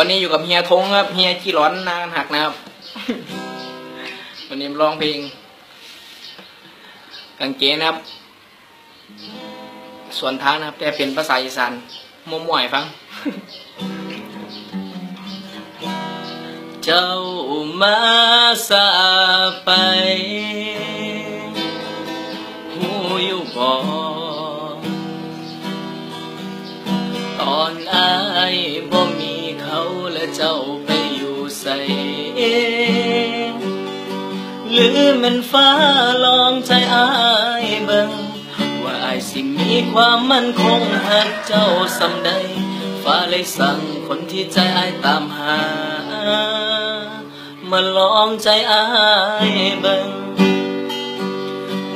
วันนี้อยู่กับเฮียทงครับเฮียขี้ร้อนนานหักนะครับ วันนี้มาร้องเพลงกางเกนะครับ ส่วนทางนะครับ แต่เป็นภาษาอีสานมั่วๆฟัง เจ้ามาสาไปหูอยู่บ่ตอนอายบ่มี เจ้าไปอยู่ใส่หรือมันฟ้าลองใจอายเบิ่งว่าอายสิมีความมั่นคงหักเจ้าสำใด ฟ้าเลยสั่งคนที่ใจอายตามหา มาลองใจอายเบิ่ง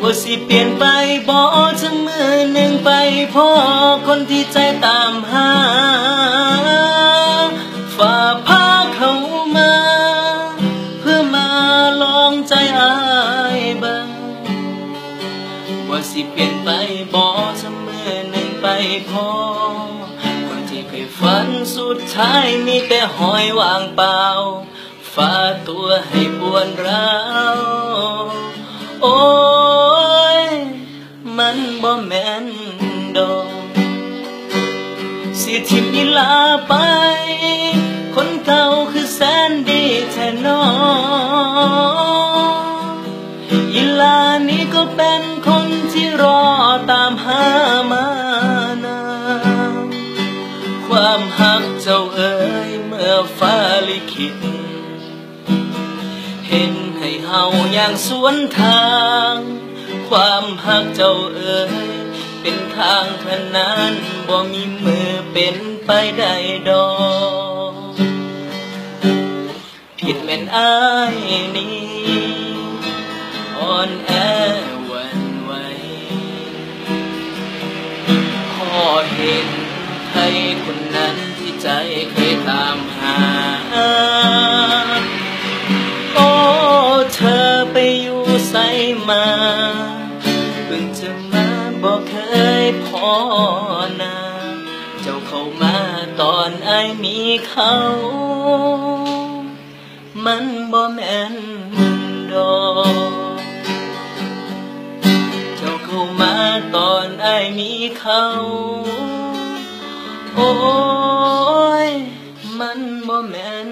ว่าสิเปลี่ยนไปบ่จะมือหนึ่งไปพ่อคนที่ใจ สิเปลี่ยนไปบ่จะมือหนึ่งไปพอ คนที่เคยฝันสุดท้ายมีแต่หอยวางเปล่าฟ้าตัวให้ปวนร้าวโอ้ย มันบ่แม่นดอกสิทิมอีลาไป คนเก่าคือแสนดีแท้นออี ลานี้ก็เป็นคนที่รอตามหามานานความหักเจ้าเอ๋ยเมื่อฟ้าลิขิตเห็นให้เฮาอย่างสวนทาง ความหักเจ้าเอ๋ยเป็นทางเท่านั้นบ่มีมือเป็นไปได้ดอกผิดแม่นอายนี้ ห็นใครคนนั้นที่ใจเคยตามหา โอ้ เธอไปอยู่ใสมาเพิ่งจะมาบอกเคยพอนาเจ้าเข้ามาตอนไอมีเขา มันบ่แม่น มีเขา โอ้ย มันบ่แม่น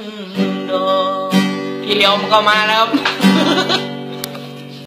ดอกพี่เลียวมันก็มาแล้ว